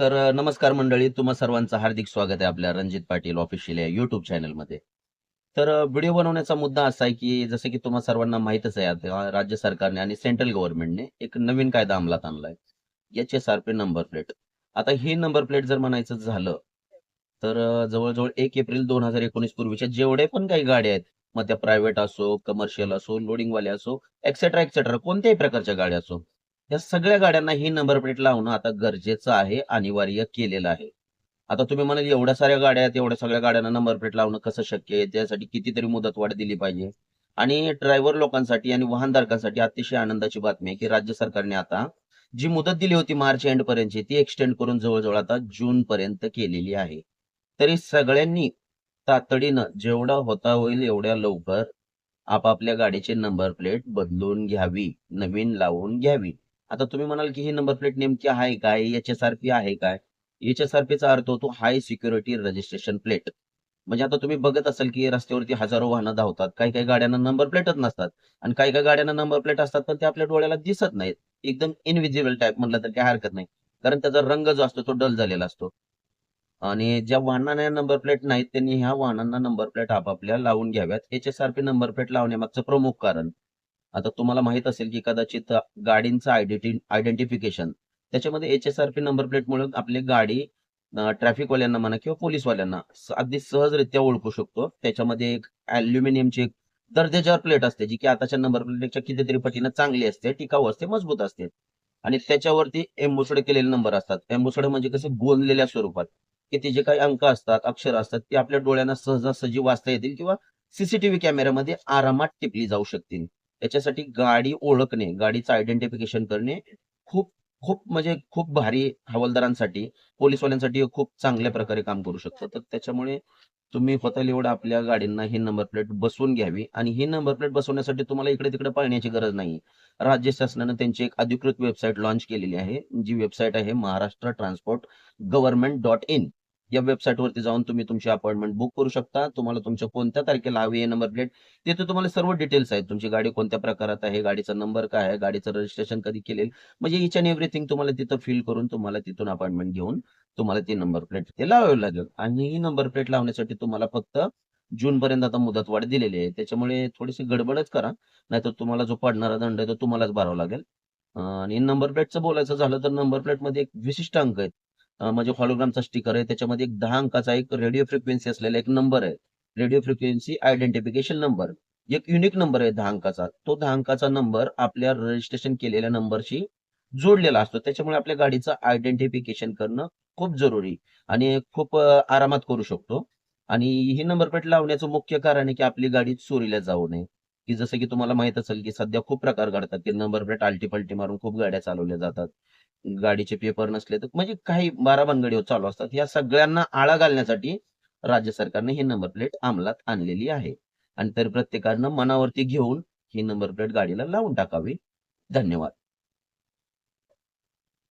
तर नमस्कार मंडळी. तुम्हा सर्वांचं हार्दिक स्वागत आहे आपल्या रणजित पाटील ऑफिशियल या युट्यूब चॅनलमध्ये. तर व्हिडिओ बनवण्याचा मुद्दा असा आहे की जसं की तुम्हा सर्वांना माहीतच आहे आता राज्य सरकारने आणि सेंट्रल गव्हर्नमेंटने एक नवीन कायदा अंमलात आणलाय. H S R P number plate. आता ही नंबर प्लेट जर म्हणायचं झालं तर जवळजवळ एक एप्रिल दोन हजार एकोणीस पूर्वीच्या जेवढे पण काही गाड्या आहेत मग त्या प्रायव्हेट असो कमर्शियल असो लोडिंगवाले असो एक्सेट्रा एक्सेट्रा कोणत्याही प्रकारच्या गाड्या असो या सगळ्या गाड्यांना ही नंबर प्लेट लावणं आता गरजेचं आहे अनिवार्य केलेलं आहे. आता तुम्ही म्हणाल एवढ्या साऱ्या गाड्या आहेत एवढ्या सगळ्या गाड्यांना नंबर प्लेट लावणं कसं शक्य आहे? त्यासाठी कितीतरी मुदतवाढ दिली पाहिजे. आणि ड्रायव्हर लोकांसाठी आणि वाहनधारकांसाठी अतिशय आनंदाची बातमी आहे की राज्य सरकारने आता जी मुदत दिली होती मार्च एंड पर्यंतची ती एक्सटेंड करून जवळजवळ आता जून पर्यंत केलेली आहे. तरी सगळ्यांनी तातडीनं जेवढा होता होईल एवढ्या लवकर आपापल्या गाडीची नंबर प्लेट बदलून घ्यावी नवीन लावून घ्यावी. आता तुम्ही म्हणाल की ही नंबर प्लेट नेमकी आहे काय? एच एस आर पी आहे काय? एच एस आर पीचा अर्थ होतो हाय सिक्युरिटी रजिस्ट्रेशन प्लेट म्हणजे आता तुम्ही बघत असाल की रस्त्यावरती हजारो वाहनं धावतात. काही काही गाड्यांना नंबर प्लेटच नसतात. आणि काही काही गाड्यांना नंबर प्लेट असतात पण ते आपल्या डोळ्याला दिसत नाहीत. एकदम इनविजिबल टाईप म्हटलं तर काही हरकत नाही. कारण त्याचा रंग जो असतो तो डल झालेला असतो. आणि ज्या वाहनांना नंबर प्लेट नाहीत त्यांनी ह्या वाहनांना नंबर प्लेट आपापल्या लावून घ्याव्यात. H S R P number plate लावण्यामागचं प्रमुख कारण आता तुम्हाला माहीत असेल की कदाचित गाडींचं आयडेंटि आयडेंटिफिकेशन त्याच्यामध्ये H S R P number प्लेटमुळे आपली गाडी ट्रॅफिकवाल्यांना म्हणा किंवा पोलीसवाल्यांना अगदी सहजरित्या ओळखू शकतो. त्याच्यामध्ये एक अल्युमिनियमची एक दर्जेदार प्लेट असते जी की आताच्या नंबर प्लेटच्या कितीतरी पटीनं चांगली असते टिकाऊ असते मजबूत असते. आणि त्याच्यावरती एम्बुसडे केलेले नंबर असतात. एम्बुसडे म्हणजे कसे? गोंदलेल्या स्वरूपात. की ते जे काही अंक असतात अक्षर असतात ते आपल्या डोळ्यांना सहजासहजी वाचता येतील किंवा सीसीटीव्ही कॅमेऱ्यामध्ये आरामात टिपली जाऊ शकतील. त्याच्यासाठी गाडी ओळखणे गाडीचं आयडेंटिफिकेशन करणे खूप खूप म्हणजे खूप भारी हवालदारांसाठी पोलीसवाल्यांसाठी खूप चांगल्या प्रकारे काम करू शकतं. तर त्याच्यामुळे तुम्ही होता एवढं आपल्या गाडींना ही नंबर प्लेट बसवून घ्यावी आणि ही नंबर प्लेट बसवण्यासाठी तुम्हाला इकडे तिकडे पाहण्याची गरज नाही. राज्य शासनानं त्यांची एक अधिकृत वेबसाईट लॉन्च केलेली आहे जी वेबसाईट आहे Maharashtra transport government dot in या वेबसाईटवरती जाऊन तुम्ही तुमची अपॉइंटमेंट बुक करू शकता. तुम्हाला तुमच्या कोणत्या तारखेला हवी आहे नंबर प्लेट तिथे तुम्हाला सर्व डिटेल्स आहेत. तुमची गाडी कोणत्या प्रकारात आहे गाडीचा नंबर काय आहे गाडीचं रजिस्ट्रेशन कधी केलेलं म्हणजे इच अँड एव्हरीथिंग तुम्हाला तिथं फिल करून तुम्हाला तिथून अपॉइंटमेंट घेऊन तुम्हाला ती नंबर प्लेट ते लावावी लागेल. आणि ही नंबर प्लेट लावण्यासाठी तुम्हाला फक्त जून पर्यंत आता मुदतवाढ दिलेली आहे. त्याच्यामुळे थोडीशी गडबडच करा. नाहीतर तुम्हाला जो पडणारा दंड आहे तो तुम्हालाच भरावा लागेल. आणि नंबर प्लेटचं बोलायचं झालं तर नंबर प्लेटमध्ये एक विशिष्ट अंक आहेत. म्हणजे हॉलोग्रामचा स्टिकर आहे. त्याच्यामध्ये एक दहा अंकाचा एक रेडिओ फ्रिक्वेन्सी असलेला एक नंबर आहे. रेडिओ फ्रिक्वेन्सी आयडेंटिफिकेशन नंबर एक युनिक नंबर आहे दहा अंकाचा. तो दहा अंकाचा नंबर आपल्या रजिस्ट्रेशन केलेल्या नंबरशी जोडलेला असतो. त्याच्यामुळे आपल्या गाडीचं आयडेंटिफिकेशन करणं खूप जरुरी आणि खूप आरामात करू शकतो. आणि ही नंबर प्लेट लावण्याचं मुख्य कारण आहे की आपली गाडी चोरीला जाऊ नये. की जसं की तुम्हाला माहीत असेल की सध्या खूप प्रकार घडतात. की नंबर प्लेट आलटी पलटी मारून खूप गाड्या चालवल्या जातात. गाडीचे पेपर नसले तर म्हणजे काही बारा भानगडी चालू असतात. या सगळ्यांना आळा घालण्यासाठी राज्य सरकारने ही नंबर प्लेट अंमलात आणलेली आहे. आणि तर प्रत्येकानं मनावरती घेऊन ही नंबर प्लेट गाडीला लावून टाकावी. धन्यवाद.